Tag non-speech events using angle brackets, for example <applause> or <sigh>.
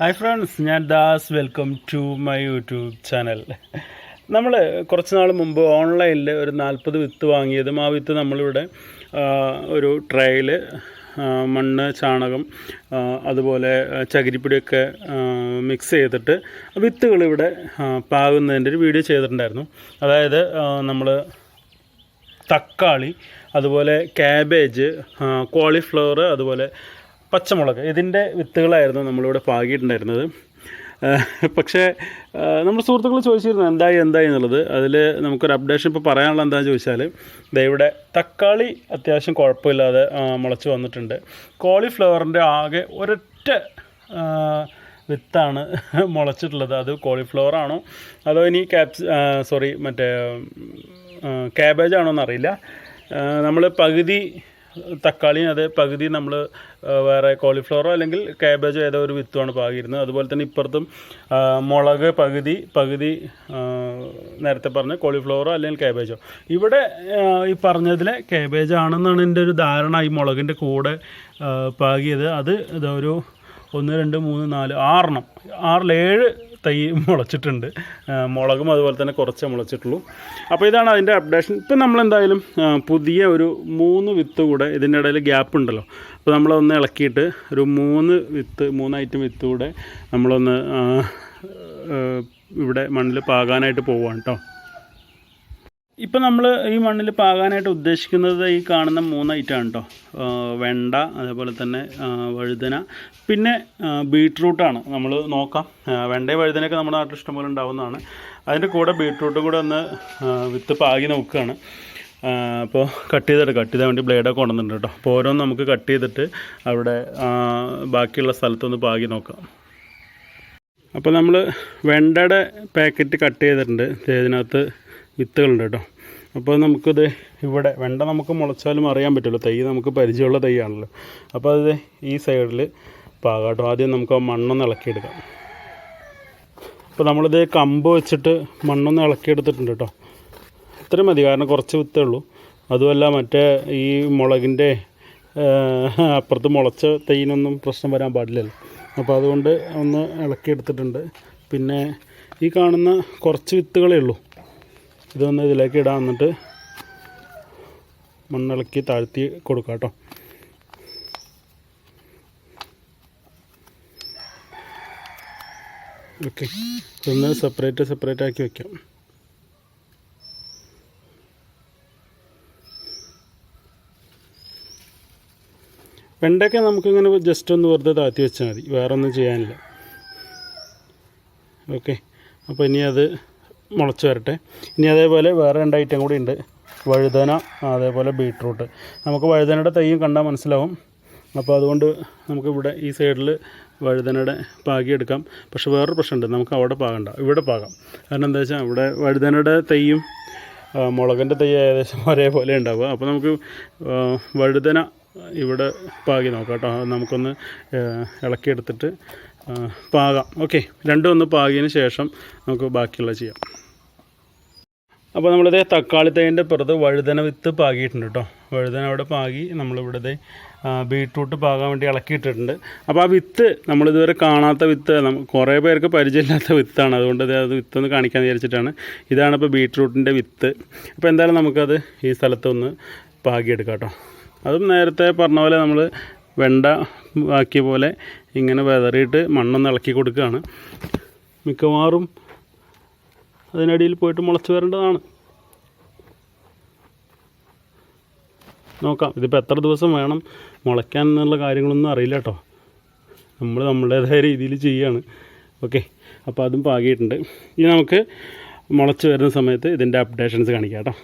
Hi friends ഞാൻ Das. Welcome to my youtube channel നമ്മൾ കുറച്ച് നാൾ മുമ്പ് ഓൺലൈനിൽ ഒരു നാൽപ്പത് വിത്ത് വാങ്ങിയതും ആ വിത്ത് നമ്മളിവിടെ ഒരു ട്രയൽ മണ്ണ് ചാണകം അതുപോലെ ചകിരിപ്പൊടിയൊക്കെ മിക്സ് ചെയ്തിട്ട് വിത്തുകൾ ഇവിടെ പാകുന്നതിന്റെ ഒരു വീഡിയോ ചെയ്തിട്ടുണ്ടായിരുന്നു. അതായത് നമ്മൾ തക്കാളി അതുപോലെ ക്യാബേജ് കോളിഫ്ലവർ അതുപോലെ പച്ചമുളക്. ഇതിന്റെ വിത്തുകളായിരുന്നു നമ്മളിവിടെ പാകിയിട്ടുണ്ടായിരുന്നത്. പക്ഷേ നമ്മൾ സുഹൃത്തുക്കൾ ചോദിച്ചിരുന്നു എന്തായി എന്തായി എന്നുള്ളത്. അതിൽ നമുക്കൊരു അപ്ഡേഷൻ ഇപ്പോൾ പറയാനുള്ള എന്താണെന്ന് ചോദിച്ചാൽ ഇവിടെ തക്കാളി അത്യാവശ്യം കുഴപ്പമില്ലാതെ മുളച്ച് വന്നിട്ടുണ്ട്. കോളിഫ്ലവറിന്റെ ആകെ ഒരൊറ്റ വിത്താണ് <laughs> മുളച്ചിട്ടുള്ളത്. അത് കോളിഫ്ലവറാണോ? അതോ ഇനി ക്യാപ്സ് സോറി മറ്റേ ക്യാബേജ് ആണോ എന്നറിയില്ല. നമ്മൾ പകുതി തക്കാളിയും അതേ പകുതി നമ്മൾ വേറെ കോളിഫ്ലവറോ അല്ലെങ്കിൽ ക്യാബേജോ ഏതോ ഒരു വിത്തുമാണ് പാകിയിരുന്നത്. അതുപോലെ തന്നെ ഇപ്പുറത്തും മുളക് പകുതി പകുതി നേരത്തെ പറഞ്ഞ കോളിഫ്ലവറോ അല്ലെങ്കിൽ ക്യാബേജോ ഇവിടെ ഈ പറഞ്ഞതിലെ ക്യാബേജ് ആണെന്നാണ് എന്റെ ഒരു ധാരണ. ഈ മുളകിന്റെ കൂടെ പാകിയത്. അത് ഇതൊരു ഒന്ന് രണ്ട് മൂന്ന് നാല് ആറെണ്ണം. ആറിൽ ഏഴ് തൈ മുളച്ചിട്ടുണ്ട്. മുളകും അതുപോലെ തന്നെ കുറച്ചേ മുളച്ചിട്ടുള്ളൂ. അപ്പോൾ ഇതാണ് അതിന്റെ അപ്ഡേഷൻ ഇപ്പം നമ്മളെന്തായാലും പുതിയ ഒരു മൂന്ന് വിത്ത് കൂടെ ഇതിന്റെ ഇടയിൽ ഗ്യാപ്പ് ഉണ്ടല്ലോ. അപ്പോൾ നമ്മളൊന്ന് ഇളക്കിയിട്ട് ഒരു മൂന്ന് വിത്ത് മൂന്ന് ഐറ്റം വിത്ത് കൂടെ നമ്മളൊന്ന് ഇവിടെ മണ്ണിൽ പാകാനായിട്ട് പോവുകയാണ് കേട്ടോ ഇപ്പം നമ്മൾ ഈ മണ്ണിൽ പാകാനായിട്ട് ഉദ്ദേശിക്കുന്നത് ഈ കാണുന്ന മൂന്ന് ഐറ്റമാണ് കേട്ടോ വെണ്ട അതേപോലെ തന്നെ വഴുതന പിന്നെ ബീട്രൂട്ടാണ് നമ്മൾ നോക്കാം. വെണ്ടയും വഴുതനയൊക്കെ നമ്മുടെ നാട്ടിൽ ഇഷ്ടംപോലെ ഉണ്ടാവുന്നതാണ്. അതിന്റെ കൂടെ ബീട്രൂട്ടും കൂടെ ഒന്ന് വിത്ത് പാകി നോക്കുകയാണ്. അപ്പോൾ കട്ട് ചെയ്തിട്ട് കട്ട് ചെയ്താൽ വേണ്ടി ബ്ലേഡൊക്കെ കൊണ്ടുവന്നിട്ടുണ്ട് കേട്ടോ അപ്പോൾ ഓരോന്ന് നമുക്ക് കട്ട് ചെയ്തിട്ട് അവിടെ ബാക്കിയുള്ള സ്ഥലത്തൊന്ന് പാകി നോക്കാം. അപ്പോൾ നമ്മൾ വെണ്ടയുടെ പാക്കറ്റ് കട്ട് ചെയ്തിട്ടുണ്ട്. ഇതിനകത്ത് വിത്തുകളുണ്ട് കേട്ടോ. അപ്പോൾ നമുക്കിത് ഇവിടെ വെണ്ട നമുക്ക് മുളച്ചാലും അറിയാൻ പറ്റുമല്ലോ തൈ നമുക്ക് പരിചയമുള്ള തൈയാണല്ലോ. അപ്പോൾ അത് ഈ സൈഡിൽ പാകാം കേട്ടോ ആദ്യം നമുക്ക് ആ മണ്ണൊന്ന് ഇളക്കിയെടുക്കാം. അപ്പോൾ നമ്മളിത് കമ്പ് വെച്ചിട്ട് മണ്ണൊന്ന് ഇളക്കിയെടുത്തിട്ടുണ്ട് കേട്ടോ. ഇത്രയും മതി കാരണം കുറച്ച് വിത്തേ ഉള്ളൂ. അതുമല്ല മറ്റേ ഈ മുളകിന്റെ അപ്പുറത്ത് മുളച്ച തൈനൊന്നും പ്രശ്നം വരാൻ പാടില്ലല്ലോ. അപ്പോൾ അതുകൊണ്ട് ഒന്ന് ഇളക്കിയെടുത്തിട്ടുണ്ട്. പിന്നെ ഈ കാണുന്ന കുറച്ച് വിത്തുകളേ ഉള്ളൂ. ഇതൊന്ന് ഇതിലേക്ക് ഇടാൻ എന്നിട്ട് മണ്ണിളക്കി താഴ്ത്തി കൊടുക്കാം കേട്ടോ. ഓക്കെ. ഇതൊന്ന് സെപ്പറേറ്റ് സെപ്പറേറ്റ് ആക്കി വെക്കാം. വെണ്ടയ്ക്ക നമുക്കിങ്ങനെ ജസ്റ്റ് ഒന്ന് വെറുതെ താഴ്ത്തി വെച്ചാൽ മതി. വേറൊന്നും ചെയ്യാനില്ല. ഓക്കെ. അപ്പോൾ ഇനി അത് മുളച്ച് വരട്ടെ. ഇനി അതേപോലെ വേറെ രണ്ട് ഐറ്റം കൂടി ഉണ്ട്. വഴുതന അതേപോലെ ബീട്രൂട്ട്. നമുക്ക് വഴുതനയുടെ തൈയും കണ്ടാൽ മനസ്സിലാവും. അപ്പോൾ അതുകൊണ്ട് നമുക്കിവിടെ ഈ സൈഡിൽ വഴുതനയുടെ പാകിയെടുക്കാം പക്ഷേ വേറൊരു പ്രശ്നമുണ്ട്. നമുക്ക് അവിടെ പാകണ്ട. ഇവിടെ പാകാം. കാരണം എന്താ വെച്ചാൽ ഇവിടെ വഴുതനയുടെ തൈയും മുളകിന്റെ തൈ ഏകദേശം <laughs> ഒരേപോലെ ഉണ്ടാവുക. അപ്പോൾ നമുക്ക് വഴുതന ഇവിടെ പാകി നോക്കാം കേട്ടോ. നമുക്കൊന്ന് ഇളക്കിയെടുത്തിട്ട് പാകാം. ഓക്കെ രണ്ടും ഒന്ന് പാകിയതിന് ശേഷം നമുക്ക് ബാക്കിയുള്ള ചെയ്യാം. അപ്പോൾ നമ്മളിത് തക്കാളി തൈന്റെ പുറത്ത് വഴുതന വിത്ത് പാകിയിട്ടുണ്ട് കേട്ടോ. വഴുതന അവിടെ പാകി നമ്മളിവിടുത്തെ ബീട്രൂട്ട് പാകാൻ വേണ്ടി ഇളക്കിയിട്ടിട്ടുണ്ട്. അപ്പോൾ ആ വിത്ത് നമ്മളിതുവരെ കാണാത്ത വിത്ത് കുറേ പേർക്ക് പരിചയമില്ലാത്ത വിത്താണ്. അതുകൊണ്ട് അത് വിത്തൊന്ന് കാണിക്കാൻ വിചാരിച്ചിട്ടാണ്. ഇതാണ് ഇപ്പോൾ ബീട്രൂട്ടിന്റെ വിത്ത്. അപ്പോൾ എന്തായാലും നമുക്കത് ഈ സ്ഥലത്തൊന്ന് പാകിയെടുക്കാം കേട്ടോ. അതും നേരത്തെ പറഞ്ഞ പോലെ നമ്മൾ വെണ്ട ആക്കിയ പോലെ ഇങ്ങനെ വെതറിയിട്ട് മണ്ണൊന്ന് ഇളക്കി കൊടുക്കുകയാണ്. മിക്കവാറും അതിനടിയിൽ പോയിട്ട് മുളച്ച് വരേണ്ടതാണ്. നോക്കാം ഇതിപ്പോൾ എത്ര ദിവസം വേണം മുളയ്ക്കാൻ എന്നുള്ള കാര്യങ്ങളൊന്നും അറിയില്ല കേട്ടോ. നമ്മൾ നമ്മുടേതായ രീതിയിൽ ചെയ്യുകയാണ് ഓക്കെ അപ്പോൾ അതും പാകിയിട്ടുണ്ട്. ഇനി നമുക്ക് മുളച്ച് വരുന്ന സമയത്ത് ഇതിന്റെ അപ്ഡേഷൻസ് കാണിക്കാം കേട്ടോ.